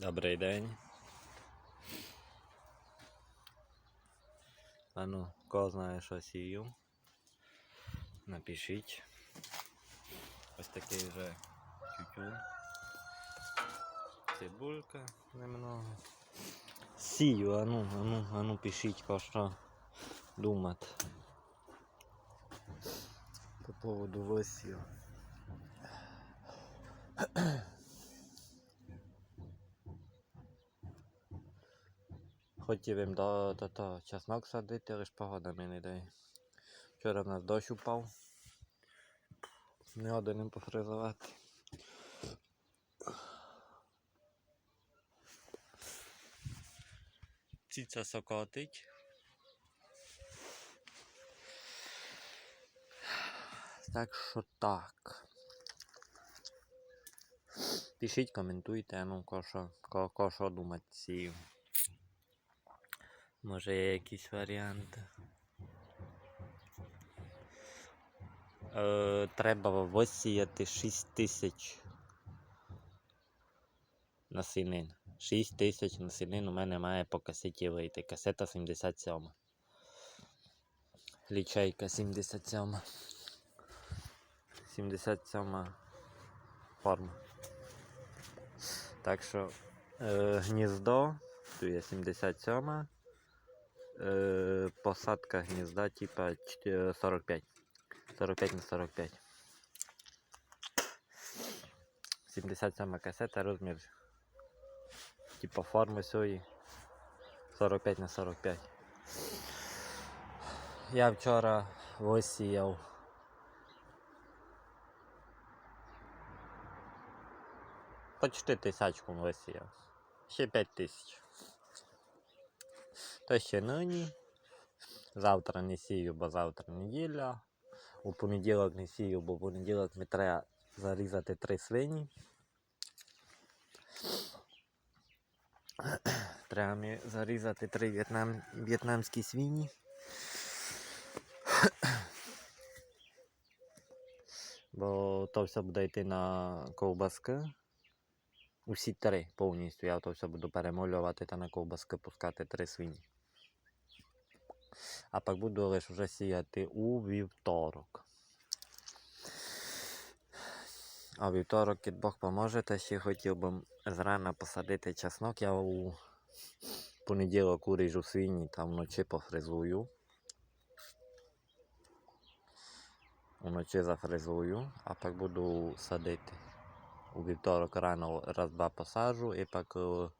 Добрий день. А ну, кого знає, що сію? Напишіть. Ось такий вже тютюн. Цибулька немного. Сію, а ну, а ну, а ну пишіть, ко що думати. По поводу висію. Хотів їм до, до того чеснок садити, лиш погода мені не дає. Вчора в нас дощ упав. Не один пофризувати. Ціця сокотить. Так що так. Пишіть, коментуйте, ну, ко що, думати. Може є якісь варіанти. Е, треба висіяти 6 тисяч насінин. 6 тисяч насінин у мене має по касеті вийти. Касета 77. Лічайка 77. 77 форма. Так що е, гніздо, тут є 77. Е, посадка гнізда типа чт- 45. 45 на 45. 77 касета, розмір типа форми сьої 45 на 45. Я вчора висіяв почти тисячку висіяв. Ще 5 тисяч. То ще нині. Завтра не сію, бо завтра неділя. У понеділок не сію, бо в понеділок мені треба зарізати три свині. Треба мені зарізати три в'єтнам... в'єтнамські свині. Бо то все буде йти на ковбаски. Усі три повністю. Я то все буду перемолювати та на ковбаски пускати три свині. А пак буду лише вже сіяти у вівторок. А вівторок, як Бог поможе, та ще хотів би зрана посадити чеснок. Я у понеділок уріжу свині та вночі пофризую. Вночі зафризую, а пак буду садити. У вівторок рано раз-два посаджу і пак е,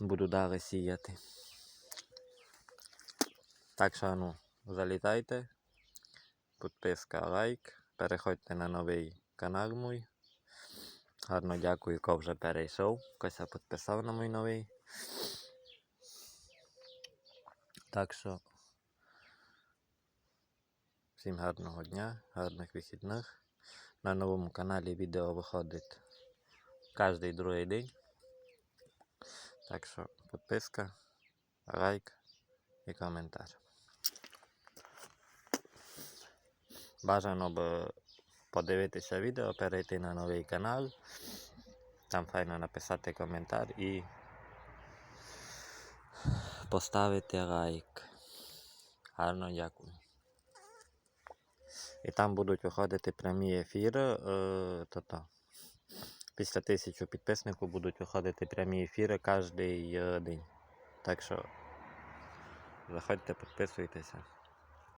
буду далі сіяти. Так що залітайте, підписка, лайк, переходьте на новий канал мій. Гарно дякую, хто вже перейшов, хтось підписав на мій новий. Так що всім гарного дня, гарних вихідних. На новому каналі відео виходить кожен другий день. Так що підписка, лайк і коментар. Бажано б подивитися відео, перейти на новий канал. Там файно написати коментар і поставити лайк. Гарно дякую. І там будуть виходити прямі ефіри. Е, то-то. Після тисячі підписників будуть виходити прямі ефіри кожен день. Так що заходьте, підписуйтеся.